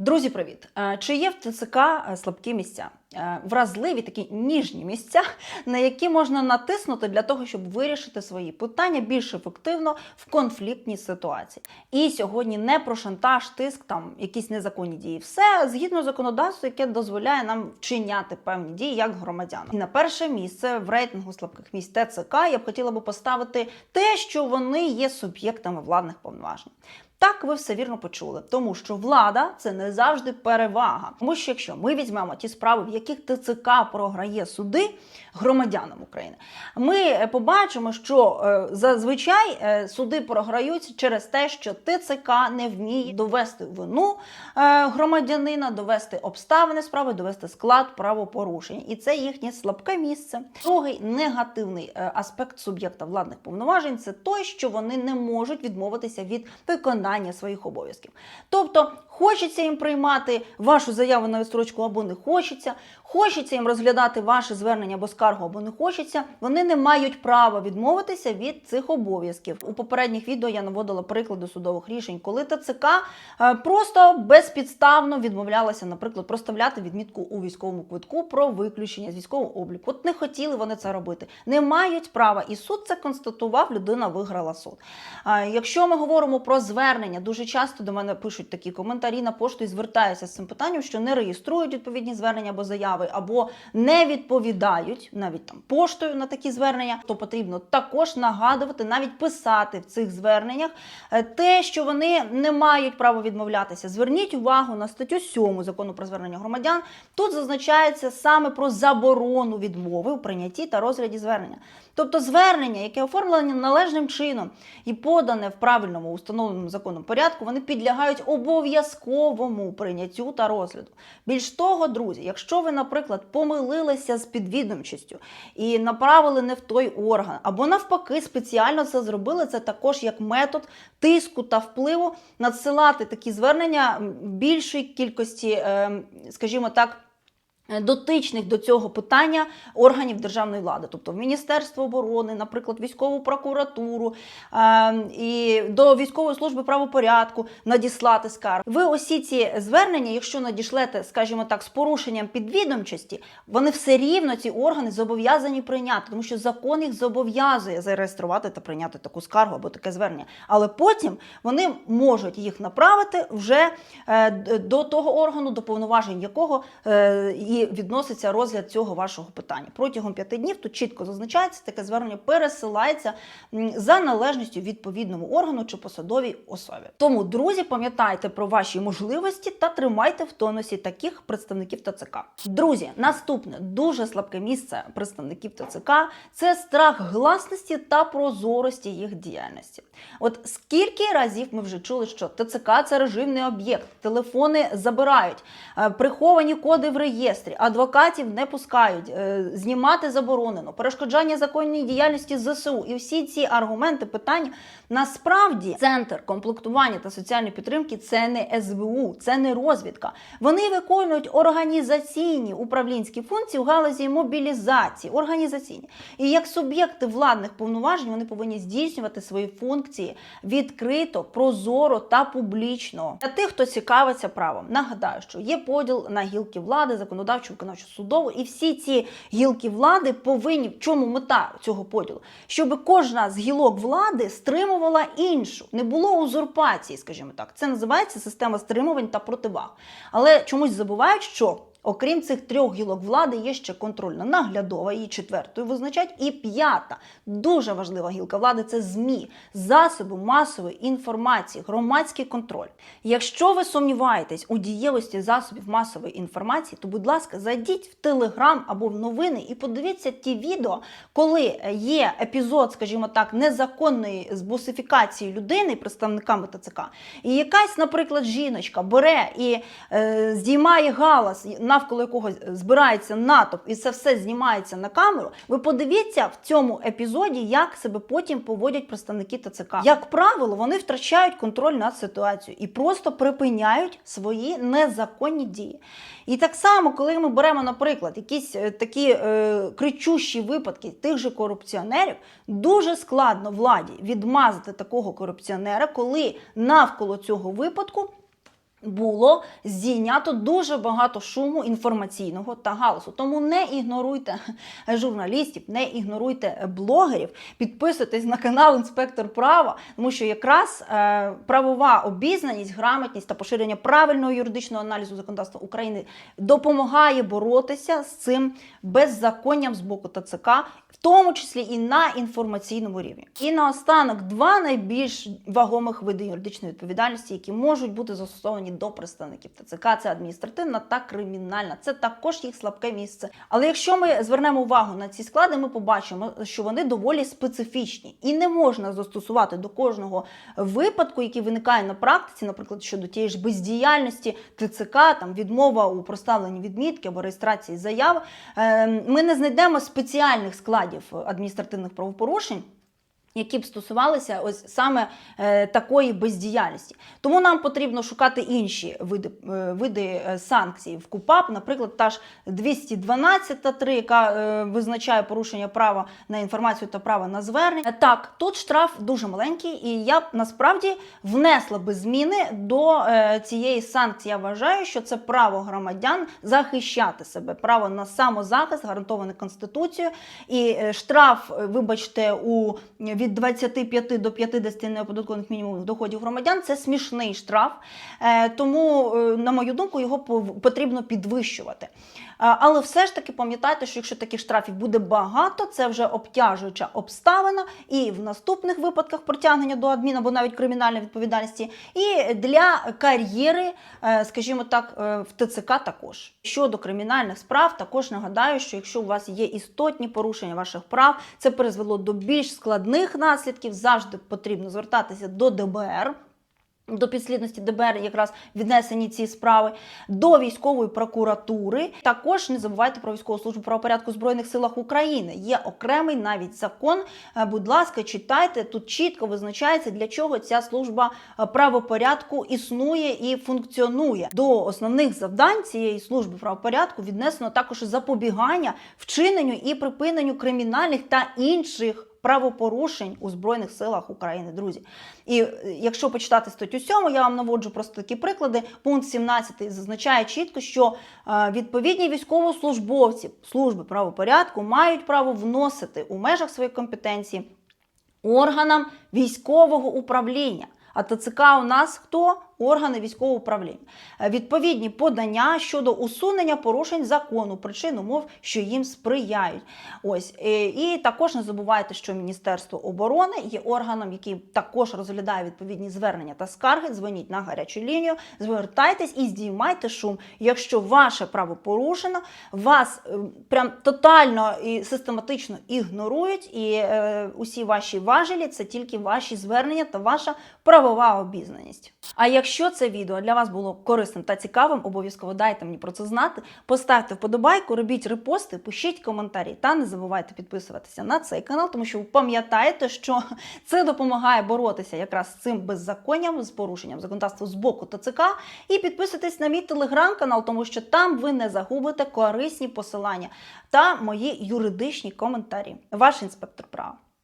Друзі, привіт! Е, Чи є в ТЦК е, слабкі місця? Е, Вразливі такі ніжні місця, на які можна натиснути для того, щоб вирішити свої питання більш ефективно в конфліктній ситуації. І сьогодні не про шантаж, тиск, там якісь незаконні дії. Все згідно законодавства, яке дозволяє нам вчиняти певні дії як громадян. І на перше місце в рейтингу слабких місць ТЦК я б хотіла би поставити те, що вони є суб'єктами владних повноважень. Так, ви все вірно почули, тому що влада це не завжди перевага. Тому що якщо ми візьмемо ті справи, в яких ТЦК програє суди громадянам України, ми е, побачимо, що е, зазвичай е, суди програють через те, що ТЦК не вміє довести вину громадянина, довести обставини справи, довести склад правопорушень, і це їхнє слабке місце. Другий негативний аспект суб'єкта владних повноважень це той, що вони не можуть відмовитися від виконання своїх обов'язків. Тобто, хочеться їм приймати вашу заяву на відстрочку або не хочеться, хочеться їм розглядати ваше звернення або скаргу або не хочеться. Вони не мають права відмовитися від цих обов'язків. У попередніх відео я наводила приклади судових рішень, коли ТЦК е, просто безпідставно відмовлялася, наприклад, проставляти відмітку у військовому квитку про виключення з військового обліку. От не хотіли вони це робити, не мають права. І суд це констатував. Людина виграла суд. Якщо ми говоримо про звернення, дуже часто до мене пишуть такі коментарі на пошту і звертаються з цим питанням, що не реєструють відповідні звернення або заяви, або не відповідають навіть там поштою на такі звернення, то потрібно також нагадувати, навіть писати в цих зверненнях е, те, що вони не мають права відмовлятися. Зверніть увагу на статтю 7 закону про звернення громадян. Тут зазначається саме про заборону відмови у прийнятті та розгляді звернення. Тобто звернення, яке оформлене належним чином і подане в правильному установленому законом порядку, вони підлягають обов'язковому прийняттю та розгляду. Більш того, друзі, якщо ви, наприклад, помилилися з підвідомчістю і направили не в той орган, або навпаки, спеціально це зробили, це також як метод тиску та впливу надсилати такі звернення більшій кількості, е, скажімо так. Дотичних до цього питання органів державної влади, тобто в Міністерство оборони, наприклад, військову прокуратуру е, і до військової служби правопорядку надіслати скаргу. Ви усі ці звернення, якщо надішлете, скажімо так, з порушенням підвідомчості, вони все рівно ці органи зобов'язані прийняти, тому що закон їх зобов'язує зареєструвати та прийняти таку скаргу або таке звернення. Але потім вони можуть їх направити вже е, до того органу, до повноважень якого е, відноситься розгляд цього вашого питання. Протягом п'яти днів тут чітко зазначається, таке звернення пересилається за належністю відповідному органу чи посадовій особі. Тому, друзі, пам'ятайте про ваші можливості та тримайте в тонусі таких представників ТЦК. Друзі, наступне дуже слабке місце представників ТЦК це страх гласності та прозорості їх діяльності. От скільки разів ми вже чули, що ТЦК це режимний об'єкт, телефони забирають, е, приховані коди в реєстрі, адвокатів не пускають, е, знімати заборонено, перешкоджання законній діяльності ЗСУ. І всі ці аргументи, питання насправді центр комплектування та соціальної підтримки це не СБУ, це не розвідка. Вони виконують організаційні управлінські функції у галузі мобілізації, організаційні. І як суб'єкти владних повноважень вони повинні здійснювати свої функції відкрито, прозоро та публічно. Для тих, хто цікавиться правом, нагадаю, що є поділ на гілки влади, законодавчу, виконавчу, судову, і всі ці гілки влади повинні в чому мета цього поділу, щоб кожна з гілок влади стримувала іншу, не було узурпації, скажімо так. Це називається система стримувань та противаг. Але чомусь забувають, що Окрім цих трьох гілок влади, є ще контрольна наглядова, її четвертою визначають. І п'ята дуже важлива гілка влади це ЗМІ, засоби масової інформації, громадський контроль. Якщо ви сумніваєтесь у дієвості засобів масової інформації, то, будь ласка, зайдіть в Телеграм або в новини і подивіться ті відео, коли є епізод, скажімо так, незаконної збусифікації людини представниками ТЦК. І якась, наприклад, жіночка бере і е, здіймає галас, навколо якого збирається натовп, і це все знімається на камеру. Ви подивіться в цьому епізоді, як себе потім поводять представники ТЦК. Як правило, вони втрачають контроль над ситуацією і просто припиняють свої незаконні дії. І так само, коли ми беремо, наприклад, якісь е, такі е, кричущі випадки тих же корупціонерів, дуже складно владі відмазати такого корупціонера, коли навколо цього випадку було здійнято дуже багато шуму інформаційного та галасу. Тому не ігноруйте журналістів, не ігноруйте блогерів, підписуйтесь на канал Інспектор права, тому що якраз е, правова обізнаність, грамотність та поширення правильного юридичного аналізу законодавства України допомагає боротися з цим беззаконням з боку ТЦК, в тому числі і на інформаційному рівні. І наостанок два найбільш вагомих види юридичної відповідальності, які можуть бути застосовані до представників ТЦК, це адміністративна та кримінальна. Це також їх слабке місце. Але якщо ми звернемо увагу на ці склади, ми побачимо, що вони доволі специфічні і не можна застосувати до кожного випадку, який виникає на практиці, наприклад, щодо тієї ж бездіяльності ТЦК, там відмова у проставленні відмітки або реєстрації заяв. Е, Ми не знайдемо спеціальних складів адміністративних правопорушень. Які б стосувалися ось саме е, такої бездіяльності, тому нам потрібно шукати інші види е, види е, санкцій в КУПАП, наприклад, та ж 212.3, яка е, визначає порушення права на інформацію та права на звернення. Так, тут штраф дуже маленький, і я б насправді внесла би зміни до е, цієї санкції. Я вважаю, що це право громадян захищати себе, право на самозахист, гарантоване конституцією, і е, штраф, е, вибачте, у від 25 до 50 неоподаткованих мінімумів доходів громадян це смішний штраф. Е, Тому, е, на мою думку, його потрібно підвищувати. Але все ж таки пам'ятайте, що якщо таких штрафів буде багато, це вже обтяжуюча обставина, і в наступних випадках притягнення до адмін або навіть кримінальної відповідальності, і для кар'єри, е, скажімо так, е, в ТЦК також. Щодо кримінальних справ, також нагадаю, що якщо у вас є істотні порушення ваших прав, це призвело до більш складних наслідків. Завжди потрібно звертатися до ДБР. До підслідності ДБР якраз віднесені ці справи до військової прокуратури. Також не забувайте про військову службу правопорядку в збройних силах України. Є окремий навіть закон. Е, Будь ласка, читайте. Тут чітко визначається для чого ця служба е, правопорядку існує і функціонує. До основних завдань цієї служби правопорядку віднесено також запобігання вчиненню і припиненню кримінальних та інших правопорушень у Збройних силах України, друзі. І е, якщо почитати статтю 7, я вам наводжу просто такі приклади. Пункт 17 зазначає чітко, що е, відповідні військовослужбовці служби правопорядку мають право вносити у межах своєї компетенції органам військового управління. А ТЦК у нас хто? Органи військового управління. Е, Відповідні подання щодо усунення порушень закону, причин умов, що їм сприяють. Ось е, і також не забувайте, що Міністерство оборони є органом, який також розглядає відповідні звернення та скарги. Дзвоніть на гарячу лінію, звертайтесь і здіймайте шум. Якщо ваше право порушено, вас е, прям тотально і систематично ігнорують, і е, усі ваші важелі це тільки ваші звернення та ваша правова обізнаність. А якщо це відео для вас було корисним та цікавим, обов'язково дайте мені про це знати. Поставте вподобайку, робіть репости, пишіть коментарі та не забувайте підписуватися на цей канал, тому що ви пам'ятаєте, що це допомагає боротися якраз з цим беззаконням, з порушенням законодавства з боку ТЦК. І підписуйтесь на мій телеграм-канал, тому що там ви не загубите корисні посилання та мої юридичні коментарі. Ваш інспектор права.